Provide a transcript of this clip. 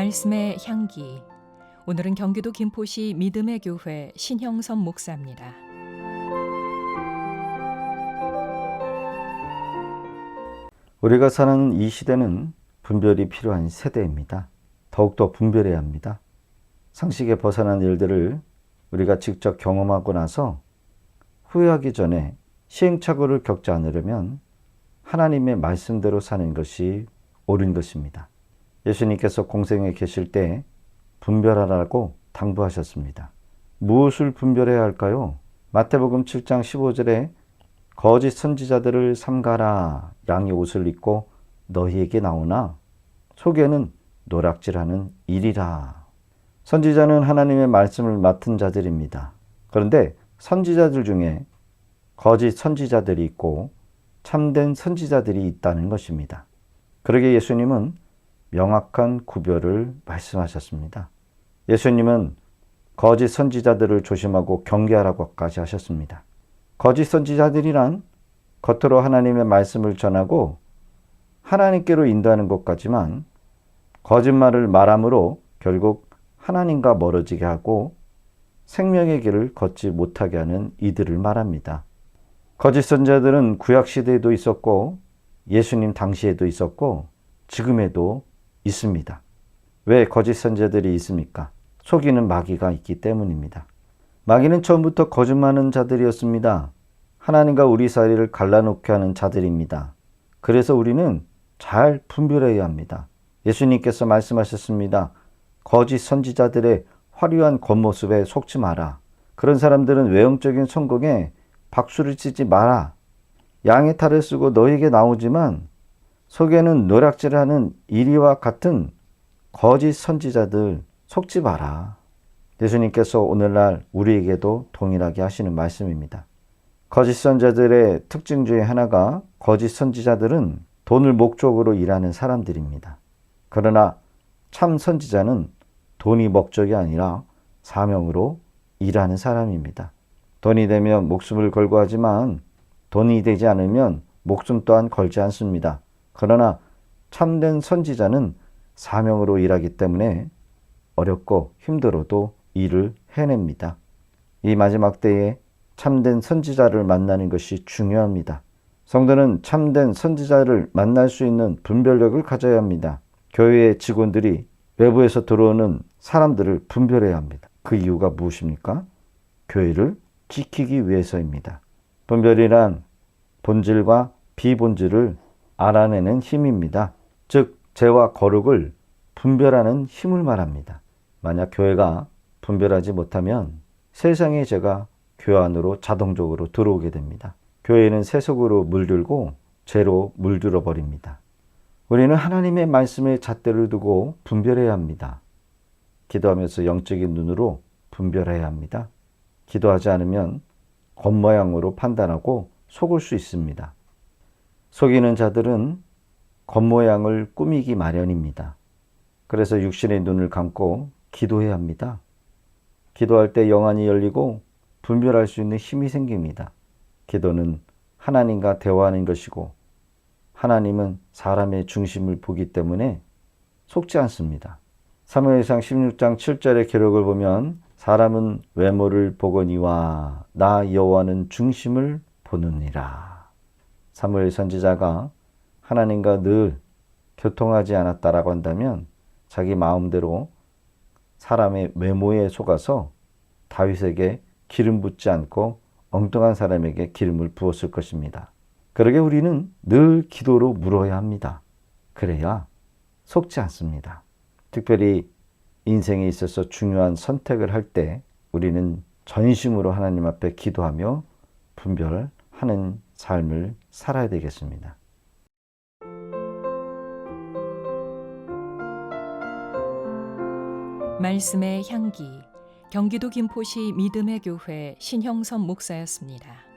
말씀의 향기. 오늘은 경기도 김포시 믿음의 교회 신형선 목사입니다. 우리가 사는 이 시대는 분별이 필요한 세대입니다. 더욱더 분별해야 합니다. 상식에 벗어난 일들을 우리가 직접 경험하고 나서 후회하기 전에 시행착오를 겪지 않으려면 하나님의 말씀대로 사는 것이 옳은 것입니다. 예수님께서 공생에 계실 때 분별하라고 당부하셨습니다. 무엇을 분별해야 할까요? 마태복음 7장 15절에 거짓 선지자들을 삼가라 양의 옷을 입고 너희에게 나오나 속에는 노락질하는 일이라. 선지자는 하나님의 말씀을 맡은 자들입니다. 그런데 선지자들 중에 거짓 선지자들이 있고 참된 선지자들이 있다는 것입니다. 그러게 예수님은 명확한 구별을 말씀하셨습니다. 예수님은 거짓 선지자들을 조심하고 경계하라고까지 하셨습니다. 거짓 선지자들이란 겉으로 하나님의 말씀을 전하고 하나님께로 인도하는 것 같지만 거짓말을 말함으로 결국 하나님과 멀어지게 하고 생명의 길을 걷지 못하게 하는 이들을 말합니다. 거짓 선자들은 구약 시대에도 있었고 예수님 당시에도 있었고 지금에도 있습니다. 왜 거짓 선자들이 있습니까? 속이는 마귀가 있기 때문입니다. 마귀는 처음부터 거짓말하는 자들이었습니다. 하나님과 우리 사이를 갈라놓게 하는 자들입니다. 그래서 우리는 잘 분별해야 합니다. 예수님께서 말씀하셨습니다. 거짓 선지자들의 화려한 겉모습에 속지 마라. 그런 사람들은 외형적인 성공에 박수를 치지 마라. 양의 탈을 쓰고 너에게 나오지만 속에는 노략질하는 이리와 같은 거짓 선지자들 속지 마라. 예수님께서 오늘날 우리에게도 동일하게 하시는 말씀입니다. 거짓 선지자들의 특징 중에 하나가 거짓 선지자들은 돈을 목적으로 일하는 사람들입니다. 그러나 참 선지자는 돈이 목적이 아니라 사명으로 일하는 사람입니다. 돈이 되면 목숨을 걸고 하지만 돈이 되지 않으면 목숨 또한 걸지 않습니다. 그러나 참된 선지자는 사명으로 일하기 때문에 어렵고 힘들어도 일을 해냅니다. 이 마지막 때에 참된 선지자를 만나는 것이 중요합니다. 성도는 참된 선지자를 만날 수 있는 분별력을 가져야 합니다. 교회의 직원들이 외부에서 들어오는 사람들을 분별해야 합니다. 그 이유가 무엇입니까? 교회를 지키기 위해서입니다. 분별이란 본질과 비본질을 알아내는 힘입니다. 즉, 죄와 거룩을 분별하는 힘을 말합니다. 만약 교회가 분별하지 못하면 세상의 죄가 교회 안으로 자동적으로 들어오게 됩니다. 교회는 세속으로 물들고 죄로 물들어 버립니다. 우리는 하나님의 말씀에 잣대를 두고 분별해야 합니다. 기도하면서 영적인 눈으로 분별해야 합니다. 기도하지 않으면 겉모양으로 판단하고 속을 수 있습니다. 속이는 자들은 겉모양을 꾸미기 마련입니다. 그래서 육신의 눈을 감고 기도해야 합니다. 기도할 때 영안이 열리고 분별할 수 있는 힘이 생깁니다. 기도는 하나님과 대화하는 것이고 하나님은 사람의 중심을 보기 때문에 속지 않습니다. 사무엘상 16장 7절의 기록을 보면 사람은 외모를 보거니와 나 여호와는 중심을 보느니라. 사무엘 선지자가 하나님과 늘 교통하지 않았다라고 한다면 자기 마음대로 사람의 외모에 속아서 다윗에게 기름 붓지 않고 엉뚱한 사람에게 기름을 부었을 것입니다. 그러게 우리는 늘 기도로 물어야 합니다. 그래야 속지 않습니다. 특별히 인생에 있어서 중요한 선택을 할 때 우리는 전심으로 하나님 앞에 기도하며 분별하는 삶을 살아야 되겠습니다. 말씀의 향기. 경기도 김포시 믿음의 교회 신형선 목사였습니다.